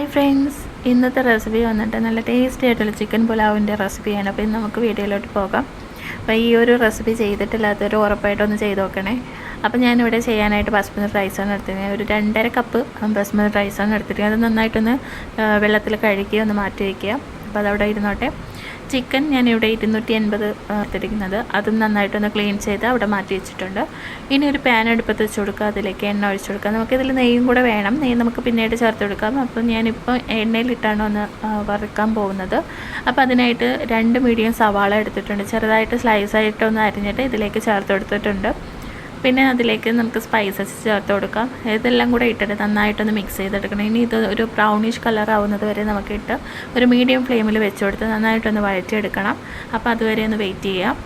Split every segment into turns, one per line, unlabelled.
Hi friends ഇന്നത്തെ recipe വന്നിട്ട് നല്ല ടേസ്റ്റി ആയിട്ടുള്ള ചിക്കൻ പുലാവിന്റെ റെസിപ്പിയാണ് അപ്പോൾ ഇന്ന് നമുക്ക് വീഡിയോയിലോട്ട് പോകാം. അപ്പോൾ ഈ ഒരു റെസിപ്പി ചെയ്തിട്ടില്ലാത്തവർ ഉറപ്പായിട്ടൊന്ന് ചെയ്ത് നോക്കണേ. അപ്പോൾ ഞാനിവിടെ ചെയ്യാനായിട്ട് ബസ്മതി റൈസാണ് എടുത്തിരുന്നത് ഒരു രണ്ടര കപ്പ് ബസ്മതി റൈസാണ് എടുത്തിരിക്കുന്നത് അത് നന്നായിട്ടൊന്ന് വെള്ളത്തിൽ കഴുകി ഒന്ന് മാറ്റി വയ്ക്കുക അപ്പോൾ അതവിടെ ഇരുന്നോട്ടെ ചിക്കൻ ഞാൻ ഇവിടെ ഇരുന്നൂറ്റി എൺപത് എടുത്തിരിക്കുന്നത്. അതും നന്നായിട്ടൊന്ന് ക്ലീൻ ചെയ്ത് അവിടെ മാറ്റി വെച്ചിട്ടുണ്ട്. ഇനി ഒരു പാൻ അടുപ്പത്ത് വെച്ച് കൊടുക്കുക. അതിലേക്ക് എണ്ണ ഒഴിച്ച് കൊടുക്കുക. നമുക്കിതിൽ നെയ്യും കൂടെ വേണം. നെയ്യ് നമുക്ക് പിന്നീട് ചേർത്ത് കൊടുക്കാം. അപ്പോൾ ഞാനിപ്പോൾ എണ്ണയിലിട്ടാണ് ഒന്ന് വറുക്കാൻ പോകുന്നത്. അപ്പോൾ അതിനായിട്ട് രണ്ട് മീഡിയം സവാള എടുത്തിട്ടുണ്ട്. ചെറുതായിട്ട് സ്ലൈസ് ആയിട്ട് ഒന്ന് അരിഞ്ഞിട്ട് ഇതിലേക്ക് ചേർത്ത് കൊടുത്തിട്ടുണ്ട്. പിന്നെ അതിലേക്ക് നമുക്ക് സ്പൈസസ് ചേർത്ത് കൊടുക്കാം. ഇതെല്ലാം കൂടെ ഇട്ടിട്ട് നന്നായിട്ടൊന്ന് മിക്സ് ചെയ്തെടുക്കണം. ഇനി ഇത് ഒരു ബ്രൗണിഷ് കളർ ആവുന്നത് വരെ നമുക്കിട്ട് ഒരു മീഡിയം ഫ്ലെയിമിൽ വെച്ച് കൊടുത്ത് നന്നായിട്ടൊന്ന് വഴറ്റിയെടുക്കണം. അപ്പോൾ അതുവരെ ഒന്ന് വെയിറ്റ് ചെയ്യാം.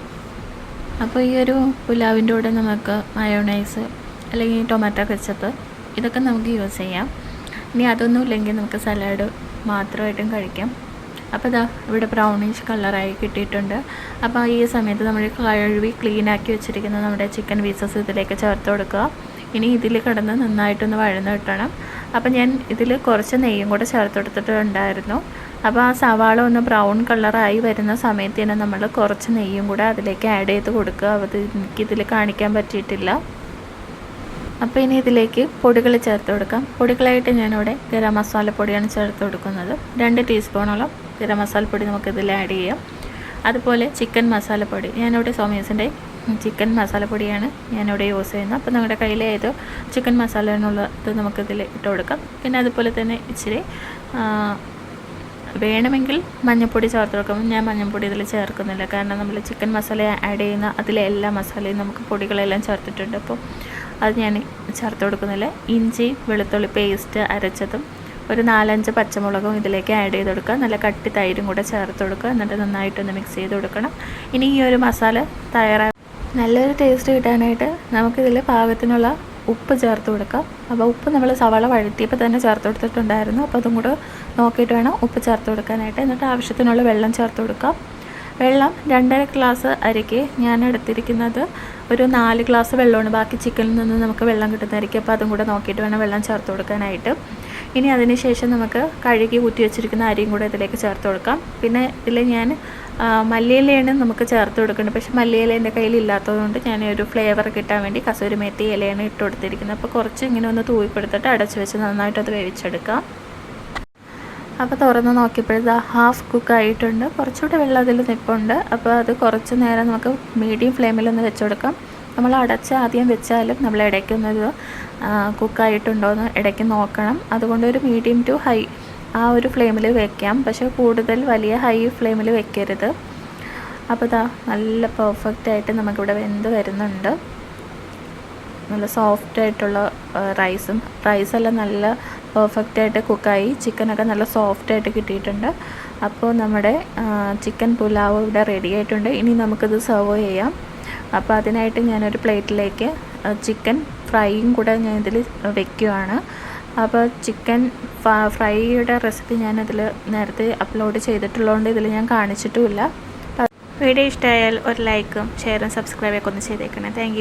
അപ്പോൾ ഈ ഒരു പുലാവിന്റെ കൂടെ നമുക്ക് മയോണൈസ് അല്ലെങ്കിൽ ടൊമാറ്റോ കെച്ചപ്പ് ഇതൊക്കെ നമുക്ക് യൂസ് ചെയ്യാം. ഇനി അതൊന്നും ഇല്ലെങ്കിൽ നമുക്ക് സലാഡ് മാത്രമായിട്ടും കഴിക്കാം. അപ്പോൾ ഇതാ ഇവിടെ ബ്രൗണിഷ് കളറായി കിട്ടിയിട്ടുണ്ട്. അപ്പോൾ ഈ സമയത്ത് നമ്മൾ കഴുകി ക്ലീൻ ആക്കി വെച്ചിരിക്കുന്ന നമ്മുടെ ചിക്കൻ പീസസ് ഇതിലേക്ക് ചേർത്ത് കൊടുക്കുക. ഇനി ഇതിൽ കിടന്ന് നന്നായിട്ടൊന്ന് വഴന്ന് കിട്ടണം. അപ്പോൾ ഞാൻ ഇതിൽ കുറച്ച് നെയ്യും കൂടെ ചേർത്ത് കൊടുത്തിട്ടുണ്ടായിരുന്നു. അപ്പോൾ ആ സവാള ഒന്ന് ബ്രൗൺ കളറായി വരുന്ന സമയത്ത് തന്നെ നമ്മൾ കുറച്ച് നെയ്യും കൂടെ അതിലേക്ക് ആഡ് ചെയ്ത് കൊടുക്കുക. അത് എനിക്കിതിൽ കാണിക്കാൻ പറ്റിയിട്ടില്ല. അപ്പോൾ ഇനി ഇതിലേക്ക് പൊടികൾ ചേർത്ത് കൊടുക്കാം. പൊടികളായിട്ട് ഞാനിവിടെ ഗരം മസാല പൊടിയാണ് ചേർത്ത് കൊടുക്കുന്നത്. രണ്ട് ടീസ്പൂണോളം ഗരം മസാലപ്പൊടി നമുക്കിതിൽ ആഡ് ചെയ്യാം. അതുപോലെ ചിക്കൻ മസാലപ്പൊടി ഞാനിവിടെ സോമിയസിന്റെ ചിക്കൻ മസാലപ്പൊടിയാണ് ഞാനിവിടെ യൂസ് ചെയ്യുന്നത്. അപ്പോൾ നിങ്ങളുടെ കയ്യിൽ ഏത് ചിക്കൻ മസാല എന്നുള്ളത് നമുക്കിതിൽ ഇട്ട് കൊടുക്കാം. പിന്നെ അതുപോലെ തന്നെ ഇച്ചിരി വേണമെങ്കിൽ മഞ്ഞൾപ്പൊടി ചേർത്ത് കൊടുക്കും. ഞാൻ മഞ്ഞൾപ്പൊടി ഇതിൽ ചേർക്കുന്നില്ല. കാരണം നമ്മൾ ചിക്കൻ മസാല ആഡ് ചെയ്യുന്ന അതിലെ എല്ലാ മസാലയും നമുക്ക് പൊടികളെല്ലാം ചേർത്തിട്ടുണ്ട്. അപ്പോൾ അത് ഞാൻ ചേർത്ത് കൊടുക്കുന്നില്ല. ഇഞ്ചി വെളുത്തുള്ളി പേസ്റ്റ് അരച്ചതും ഒരു നാലഞ്ച് പച്ചമുളകും ഇതിലേക്ക് ആഡ് ചെയ്ത് കൊടുക്കുക. നല്ല കട്ടി തൈരും കൂടെ ചേർത്ത് കൊടുക്കുക. എന്നിട്ട് നന്നായിട്ടൊന്ന് മിക്സ് ചെയ്ത് കൊടുക്കണം. ഇനി ഈ ഒരു മസാല തയ്യാറാ നല്ലൊരു ടേസ്റ്റ് കിട്ടാനായിട്ട് നമുക്കിതിൽ പാകത്തിനുള്ള ഉപ്പ് ചേർത്ത് കൊടുക്കാം. അപ്പോൾ ഉപ്പ് നമ്മൾ സവാള വഴറ്റിയപ്പോൾ തന്നെ ചേർത്ത് കൊടുത്തിട്ടുണ്ടായിരുന്നു. അപ്പോൾ അതും കൂടെ നോക്കിയിട്ട് വേണം ഉപ്പ് ചേർത്ത് കൊടുക്കാനായിട്ട്. എന്നിട്ട് ആവശ്യത്തിനുള്ള വെള്ളം ചേർത്ത് കൊടുക്കാം. വെള്ളം രണ്ടര ഗ്ലാസ് അരിക്ക് ഞാൻ എടുത്തിരിക്കുന്നത് ഒരു നാല് ഗ്ലാസ് വെള്ളമാണ് ബാക്കി ചിക്കനിൽ നിന്ന് നമുക്ക് വെള്ളം കിട്ടുന്നതായിരിക്കും. അപ്പോൾ അതും കൂടെ നോക്കിയിട്ട് വേണം വെള്ളം ചേർത്ത് കൊടുക്കാനായിട്ട്. ഇനി അതിന് ശേഷം നമുക്ക് കഴുകി ഊറ്റി വെച്ചിരിക്കുന്ന അരിയും കൂടെ ഇതിലേക്ക് ചേർത്ത് കൊടുക്കാം. പിന്നെ ഇതിൽ ഞാൻ മല്ലിയിലയാണ് നമുക്ക് ചേർത്ത് കൊടുക്കേണ്ടത് പക്ഷേ മല്ലിയില എന്റെ കയ്യിൽ ഇല്ലാത്തതുകൊണ്ട് ഞാൻ ഒരു ഫ്ലേവർ കിട്ടാൻ വേണ്ടി കസൂരി മേത്തി ഇലയാണ് ഇട്ട് കൊടുത്തിരിക്കുന്നത്. അപ്പോൾ കുറച്ച് ഇങ്ങനെ ഒന്ന് തൂവി കൊടുത്തിട്ട് അടച്ച് വെച്ച് നന്നായിട്ടത് വേവിച്ചെടുക്കാം. അപ്പോൾ തുറന്ന് നോക്കിയപ്പോഴത് ഹാഫ് കുക്ക് ആയിട്ടുണ്ട്. കുറച്ചുകൂടെ വെള്ളം അതിൽ നിൽപ്പുണ്ട് അപ്പോൾ അത് കുറച്ച് നേരം നമുക്ക് മീഡിയം ഫ്ലെയിമിലൊന്ന് വെച്ച് കൊടുക്കാം. നമ്മൾ അടച്ച് ആദ്യം വെച്ചാലും നമ്മൾ ഇടയ്ക്കൊന്നൊരു കുക്കായിട്ടുണ്ടോ എന്ന് ഇടയ്ക്ക് നോക്കണം. അതുകൊണ്ട് ഒരു മീഡിയം ടു ഹൈ ആ ഒരു ഫ്ലെയിമിൽ വെക്കാം. പക്ഷേ കൂടുതൽ വലിയ ഹൈ ഫ്ലെയിമിൽ വെക്കരുത്. അപ്പോൾ ഇതാ നല്ല പെർഫെക്റ്റ് ആയിട്ട് നമുക്കിവിടെ വെന്ത് വരുന്നുണ്ട്. നല്ല സോഫ്റ്റ് ആയിട്ടുള്ള റൈസും റൈസെല്ലാം നല്ല പെർഫെക്റ്റ് ആയിട്ട് കുക്കായി ചിക്കനൊക്കെ നല്ല സോഫ്റ്റ് ആയിട്ട് കിട്ടിയിട്ടുണ്ട്. അപ്പോൾ നമ്മുടെ ചിക്കൻ പുലാവ് ഇവിടെ റെഡി ആയിട്ടുണ്ട്. ഇനി നമുക്കിത് സെർവ് ചെയ്യാം. അപ്പോൾ അതിനായിട്ട് ഞാനൊരു പ്ലേറ്റിലേക്ക് ചിക്കൻ ഫ്രൈയും കൂടെ ഞാൻ ഇതിൽ വെക്കുകയാണ് അപ്പോൾ ചിക്കൻ ഫ്രൈയുടെ റെസിപ്പി ഞാനതിൽ നേരത്തെ അപ്ലോഡ് ചെയ്തിട്ടുള്ളതുകൊണ്ട് ഇതിൽ ഞാൻ കാണിച്ചിട്ടുമില്ല. വീഡിയോ ഇഷ്ടമായാൽ ഒരു ലൈക്കും ഷെയറും സബ്സ്ക്രൈബൊക്കെ ഒന്ന് ചെയ്തേക്കണേ. താങ്ക്